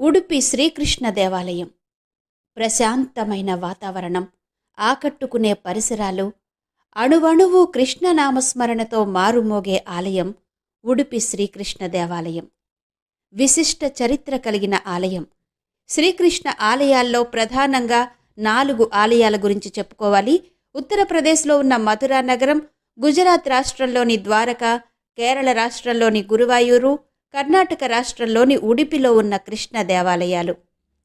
ఉడుపి శ్రీకృష్ణ దేవాలయం. ప్రశాంతమైన వాతావరణం ఆకట్టుకునే పరిసరాలు అణువణువు కృష్ణనామస్మరణతో మారుమోగే ఆలయం ఉడుపి శ్రీకృష్ణ దేవాలయం. విశిష్ట చరిత్ర కలిగిన ఆలయం. శ్రీకృష్ణ ఆలయాల్లో ప్రధానంగా నాలుగు ఆలయాల గురించి చెప్పుకోవాలి. ఉత్తరప్రదేశ్లో ఉన్న మథురా నగరం గుజరాత్ రాష్ట్రంలోని ద్వారకా కేరళ రాష్ట్రంలోని గురువాయూరు కర్ణాటక రాష్ట్రంలోని ఉడిపిలో ఉన్న కృష్ణ దేవాలయాలు.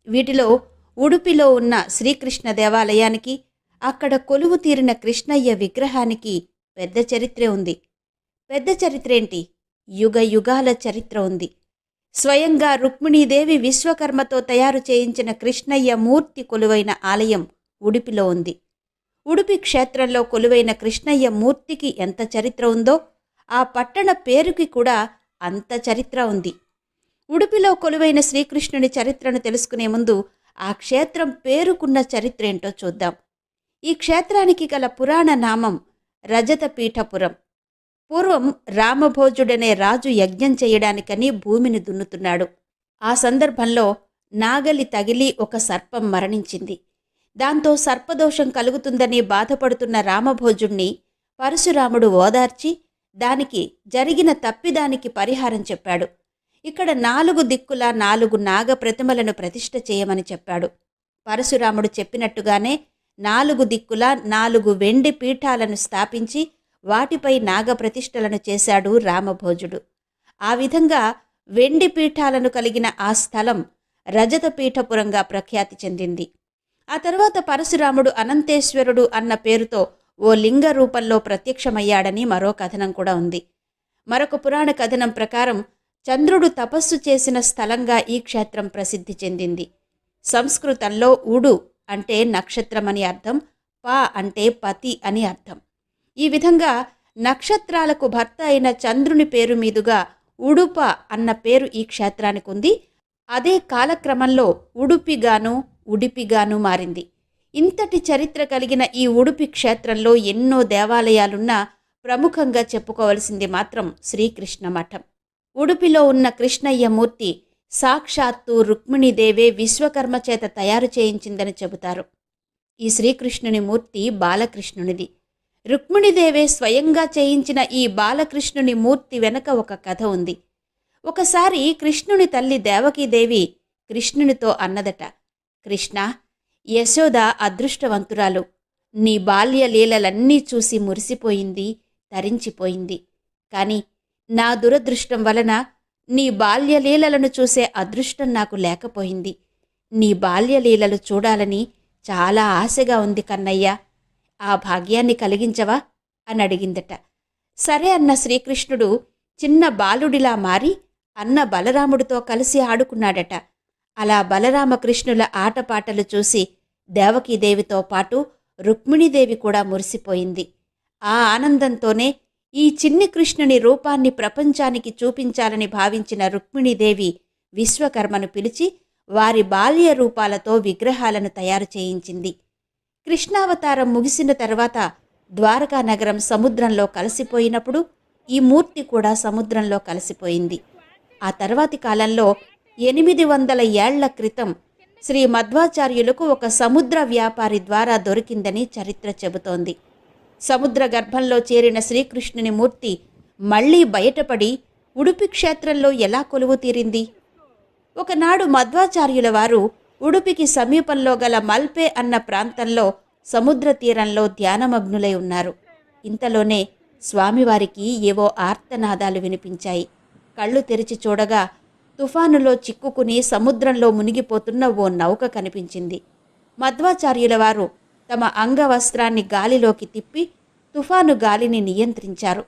వీటిలో ఉడుపిలో ఉన్న శ్రీకృష్ణ దేవాలయానికి అక్కడ కొలువు తీరిన కృష్ణయ్య విగ్రహానికి పెద్ద చరిత్రే ఉంది. పెద్ద చరిత్ర ఏంటి యుగ యుగాల చరిత్ర ఉంది. స్వయంగా రుక్మిణీదేవి విశ్వకర్మతో తయారు చేయించిన కృష్ణయ్య మూర్తి కొలువైన ఆలయం ఉడిపిలో ఉంది. ఉడుపి క్షేత్రంలో కొలువైన కృష్ణయ్య మూర్తికి ఎంత చరిత్ర ఉందో ఆ పట్టణ పేరుకి కూడా అంత చరిత్ర ఉంది. ఉడుపిలో కొలువైన శ్రీకృష్ణుని చరిత్రను తెలుసుకునే ముందు ఆ క్షేత్రం పేరుకున్న చరిత్ర ఏంటో చూద్దాం. ఈ క్షేత్రానికి గల పురాణ నామం రజతపీఠపురం. పూర్వం రామభోజుడనే రాజు యజ్ఞం చేయడానికని భూమిని దున్నుతున్నాడు. ఆ సందర్భంలో నాగలి తగిలి ఒక సర్పం మరణించింది. దాంతో సర్పదోషం కలుగుతుందని బాధపడుతున్న రామభోజుణ్ణి పరశురాముడు ఓదార్చి దానికి జరిగిన తప్పిదానికి పరిహారం చెప్పాడు. ఇక్కడ నాలుగు దిక్కుల నాలుగు నాగ ప్రతిమలను ప్రతిష్ఠ చేయమని చెప్పాడు. పరశురాముడు చెప్పినట్టుగానే నాలుగు దిక్కుల నాలుగు వెండి పీఠాలను స్థాపించి వాటిపై నాగ ప్రతిష్ఠలను చేశాడు రామభోజుడు. ఆ విధంగా వెండి పీఠాలను కలిగిన ఆ స్థలం రజత పీఠపురంగా ప్రఖ్యాతి చెందింది. ఆ తర్వాత పరశురాముడు అనంతేశ్వరుడు అన్న పేరుతో ఓ లింగ రూపంలో ప్రత్యక్షమయ్యాడని మరో కథనం కూడా ఉంది. మరొక పురాణ కథనం ప్రకారం చంద్రుడు తపస్సు చేసిన స్థలంగా ఈ క్షేత్రం ప్రసిద్ధి చెందింది. సంస్కృతంలో ఉడు అంటే నక్షత్రమని అర్థం పా అంటే పతి అని అర్థం. ఈ విధంగా నక్షత్రాలకు భర్త అయిన చంద్రుని పేరు మీదుగా ఉడుప అన్న పేరు ఈ క్షేత్రానికి ఉంది. అదే కాలక్రమంలో ఉడుపిగాను ఉడిపిగాను మారింది. ఇంతటి చరిత్ర కలిగిన ఈ ఉడుపి క్షేత్రంలో ఎన్నో దేవాలయాలున్నా ప్రముఖంగా చెప్పుకోవలసింది మాత్రం శ్రీకృష్ణ మఠం. ఉడుపిలో ఉన్న కృష్ణయ్య మూర్తి సాక్షాత్తు రుక్మిణీదేవే విశ్వకర్మ చేత తయారు చేయించిందని చెబుతారు. ఈ శ్రీకృష్ణుని మూర్తి బాలకృష్ణునిది. రుక్మిణీదేవే స్వయంగా చేయించిన ఈ బాలకృష్ణుని మూర్తి వెనక ఒక కథ ఉంది. ఒకసారి కృష్ణుని తల్లి దేవకీదేవి కృష్ణునితో అన్నదట కృష్ణ యశోద అదృష్టవంతురాలు. నీ బాల్య లీలలన్నీ చూసి మురిసిపోయింది తరించిపోయింది. కాని నా దురదృష్టం వలన నీ బాల్యలీలలను చూసే అదృష్టం నాకు లేకపోయింది. నీ బాల్యలీలలు చూడాలని చాలా ఆశగా ఉంది కన్నయ్య. ఆ భాగ్యాన్ని కలిగించవా? అని అడిగిందట. సరే అన్న శ్రీకృష్ణుడు చిన్న బాలుడిలా మారి అన్న బలరాముడితో కలిసి ఆడుకున్నాడట. అలా బలరామకృష్ణుల ఆటపాటలు చూసి దేవకీదేవితో పాటు రుక్మిణీదేవి కూడా మురిసిపోయింది. ఆ ఆనందంతోనే ఈ చిన్ని కృష్ణుని రూపాన్ని ప్రపంచానికి చూపించాలని భావించిన రుక్మిణీదేవి విశ్వకర్మను పిలిచి వారి బాల్య రూపాలతో విగ్రహాలను తయారు చేయించింది. కృష్ణావతారం ముగిసిన తర్వాత ద్వారకా నగరం సముద్రంలో కలిసిపోయినప్పుడు ఈ మూర్తి కూడా సముద్రంలో కలిసిపోయింది. ఆ తర్వాతి కాలంలో ఎనిమిది వందల ఏళ్ళ క్రితం శ్రీ మధ్వాచార్యులకు ఒక సముద్ర వ్యాపారి ద్వారా దొరికిందని చరిత్ర చెబుతోంది. సముద్ర గర్భంలో చేరిన శ్రీకృష్ణుని మూర్తి మళ్ళీ బయటపడి ఉడుపి క్షేత్రంలో ఎలా కొలువు తీరింది? ఒకనాడు మధ్వాచార్యుల వారు ఉడుపికి సమీపంలో గల మల్పే అన్న ప్రాంతంలో సముద్ర తీరంలో ధ్యానమగ్నులై ఉన్నారు. ఇంతలోనే స్వామివారికి ఏవో ఆర్తనాదాలు వినిపించాయి. కళ్ళు తెరిచి చూడగా తుఫానులో చిక్కుకుని సముద్రంలో మునిగిపోతున్న ఓ నౌక కనిపించింది. మధ్వాచార్యుల వారు తమ అంగవస్త్రాన్ని గాలిలోకి తిప్పి తుఫాను గాలిని నియంత్రించారు.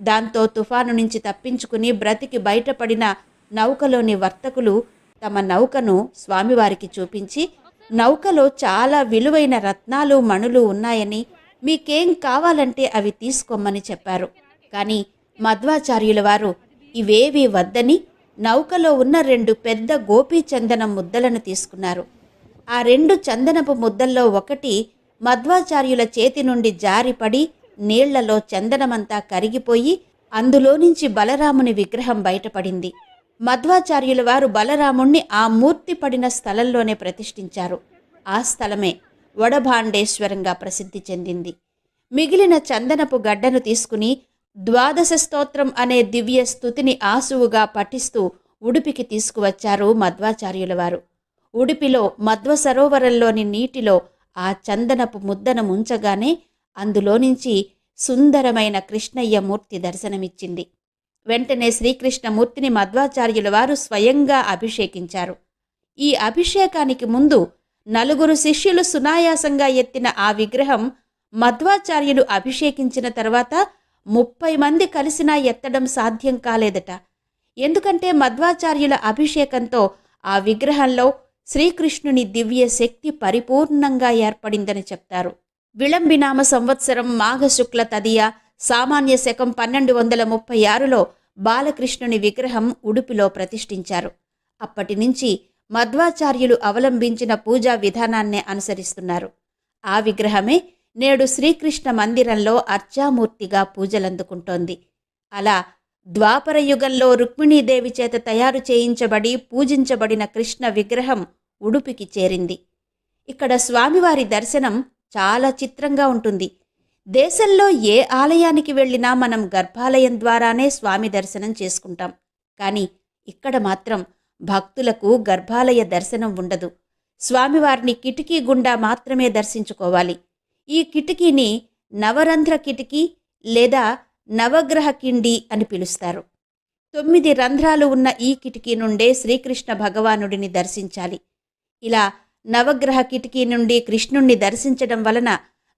దాంతో తుఫాను నుంచి తప్పించుకుని బ్రతికి బయటపడిన నౌకలోని వర్తకులు తమ నౌకను స్వామివారికి చూపించి నౌకలో చాలా విలువైన రత్నాలు మణులు ఉన్నాయని మీకేం కావాలంటే అవి తీసుకోమని చెప్పారు. కానీ మధ్వాచార్యుల వారు ఇవేవీ వద్దని నౌకలో ఉన్న రెండు పెద్ద గోపీ చందనం ముద్దలను తీసుకున్నారు. ఆ రెండు చందనపు ముద్దల్లో ఒకటి మధ్వాచార్యుల చేతి నుండి జారిపడి నీళ్ళలో చందనమంతా కరిగిపోయి అందులో నుంచి బలరాముని విగ్రహం బయటపడింది. మధ్వాచార్యుల వారు బలరాముణ్ణి ఆ మూర్తి పడిన స్థలంలోనే ప్రతిష్ఠించారు. ఆ స్థలమే వడభాండేశ్వరంగా ప్రసిద్ధి చెందింది. మిగిలిన చందనపు గడ్డను తీసుకుని ద్వాదశ స్తోత్రం అనే దివ్య స్థుతిని ఆసువుగా పఠిస్తూ ఉడిపికి తీసుకువచ్చారు మధ్వాచార్యుల వారు. ఉడిపిలో మధ్వ సరోవరంలోని నీటిలో ఆ చందనపు ముద్దను ముంచగానే అందులో నుంచి సుందరమైన కృష్ణయ్య మూర్తి దర్శనమిచ్చింది. వెంటనే శ్రీకృష్ణమూర్తిని మధ్వాచార్యుల వారు స్వయంగా అభిషేకించారు. ఈ అభిషేకానికి ముందు నలుగురు శిష్యులు సునాయాసంగా ఎత్తిన ఆ విగ్రహం మధ్వాచార్యులు అభిషేకించిన తర్వాత ముప్పై మంది కలిసినా ఎత్తడం సాధ్యం కాలేదట. ఎందుకంటే మధ్వాచార్యుల అభిషేకంతో ఆ విగ్రహంలో శ్రీకృష్ణుని దివ్య శక్తి పరిపూర్ణంగా ఏర్పడిందని చెప్తారు. విళంబినామ సంవత్సరం మాఘశుక్ల తదియ సామాన్య శకం పన్నెండు వందల ముప్పై ఆరులో బాలకృష్ణుని విగ్రహం ఉడుపిలో ప్రతిష్ఠించారు. అప్పటి నుంచి మధ్వాచార్యులు అవలంబించిన పూజా విధానాన్నే అనుసరిస్తున్నారు. ఆ విగ్రహమే నేడు శ్రీకృష్ణ మందిరంలో అర్చామూర్తిగా పూజలందుకుంటోంది. అలా ద్వాపర యుగంలో రుక్మిణీదేవి చేత తయారు చేయించబడి పూజించబడిన కృష్ణ విగ్రహం ఉడుపికి చేరింది. ఇక్కడ స్వామివారి దర్శనం చాలా చిత్రంగా ఉంటుంది. దేశంలో ఏ ఆలయానికి వెళ్ళినా మనం గర్భాలయం ద్వారానే స్వామి దర్శనం చేసుకుంటాం. కానీ ఇక్కడ మాత్రం భక్తులకు గర్భాలయ దర్శనం ఉండదు. స్వామివారిని కిటికీ గుండా మాత్రమే దర్శించుకోవాలి. ఈ కిటికీని నవరంధ్ర కిటికీ లేదా నవగ్రహ కిండి అని పిలుస్తారు. తొమ్మిది రంధ్రాలు ఉన్న ఈ కిటికీ నుండే శ్రీకృష్ణ భగవానుడిని దర్శించాలి. ఇలా నవగ్రహ కిటికీ నుండి కృష్ణుణ్ణి దర్శించడం వలన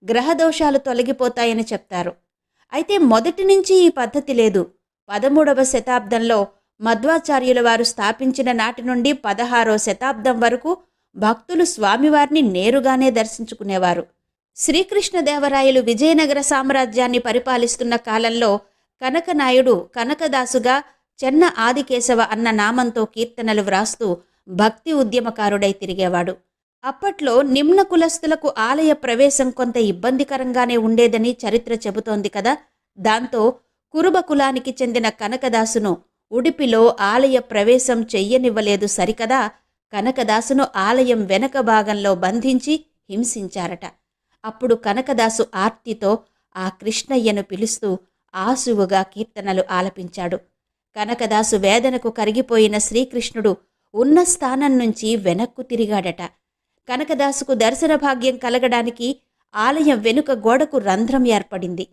గ్రహదోషాలు తొలగిపోతాయని చెప్తారు. అయితే మొదటి నుంచి ఈ పద్ధతి లేదు. పదమూడవ శతాబ్దంలో మధ్వాచార్యుల వారు స్థాపించిన నాటి నుండి పదహారో శతాబ్దం వరకు భక్తులు స్వామివారిని నేరుగానే దర్శించుకునేవారు. శ్రీకృష్ణదేవరాయలు విజయనగర సామ్రాజ్యాన్ని పరిపాలిస్తున్న కాలంలో కనకనాయుడు కనకదాసుగా చెన్న ఆదికేశవ అన్న నామంతో కీర్తనలు వ్రాస్తూ భక్తి ఉద్యమకారుడై తిరిగేవాడు. అప్పట్లో నిమ్న కులస్తులకు ఆలయ ప్రవేశం కొంత ఇబ్బందికరంగానే ఉండేదని చరిత్ర చెబుతోంది కదా. దాంతో కురుబ కులానికి చెందిన కనకదాసును ఉడిపిలో ఆలయ ప్రవేశం చెయ్యనివ్వలేదు సరికదా. కనకదాసును ఆలయం వెనక భాగంలో బంధించి హింసించారట. అప్పుడు కనకదాసు ఆర్తితో ఆ కృష్ణయ్యను పిలుస్తూ ఆసువుగా కీర్తనలు ఆలపించాడు. కనకదాసు వేదనకు కరిగిపోయిన శ్రీకృష్ణుడు ఉన్న స్థానం నుంచి వెనక్కు తిరిగాడట. కనకదాసుకు దర్శన భాగ్యం కలగడానికి ఆలయం వెనుక గోడకు రంధ్రం ఏర్పడింది.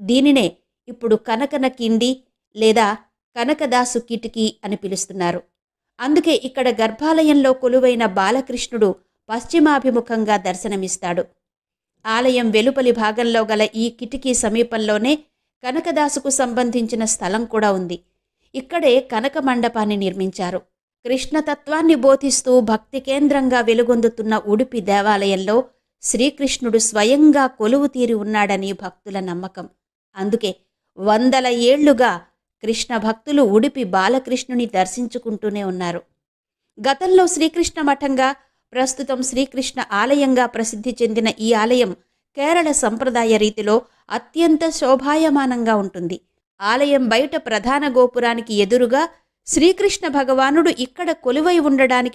దీనినే ఇప్పుడు కనకన కిండి లేదా కనకదాసు కిటికీ అని పిలుస్తున్నారు. అందుకే ఇక్కడ గర్భాలయంలో కొలువైన బాలకృష్ణుడు పశ్చిమాభిముఖంగా దర్శనమిస్తాడు. ఆలయం వెలుపలి భాగంలో గల ఈ కిటికీ సమీపంలోనే కనకదాసుకు సంబంధించిన స్థలం కూడా ఉంది. ఇక్కడే కనక మండపాన్ని నిర్మించారు. కృష్ణతత్వాన్ని బోధిస్తూ భక్తి కేంద్రంగా వెలుగొందుతున్న ఉడిపి దేవాలయంలో శ్రీకృష్ణుడు స్వయంగా కొలువు తీరి ఉన్నాడని భక్తుల నమ్మకం. అందుకే వందల ఏళ్ళుగా కృష్ణ భక్తులు ఉడిపి బాలకృష్ణుని దర్శించుకుంటూనే ఉన్నారు. గతంలో శ్రీకృష్ణ మఠంగా ప్రస్తుతం శ్రీకృష్ణ ఆలయంగా ప్రసిద్ధి చెందిన ఈ ఆలయం కేరళ సంప్రదాయ రీతిలో అత్యంత శోభాయమానంగా ఉంటుంది. ఆలయం బయట ప్రధాన గోపురానికి ఎదురుగా శ్రీకృష్ణ భగవానుడు ఇక్కడ కొలువై ఉండడానికి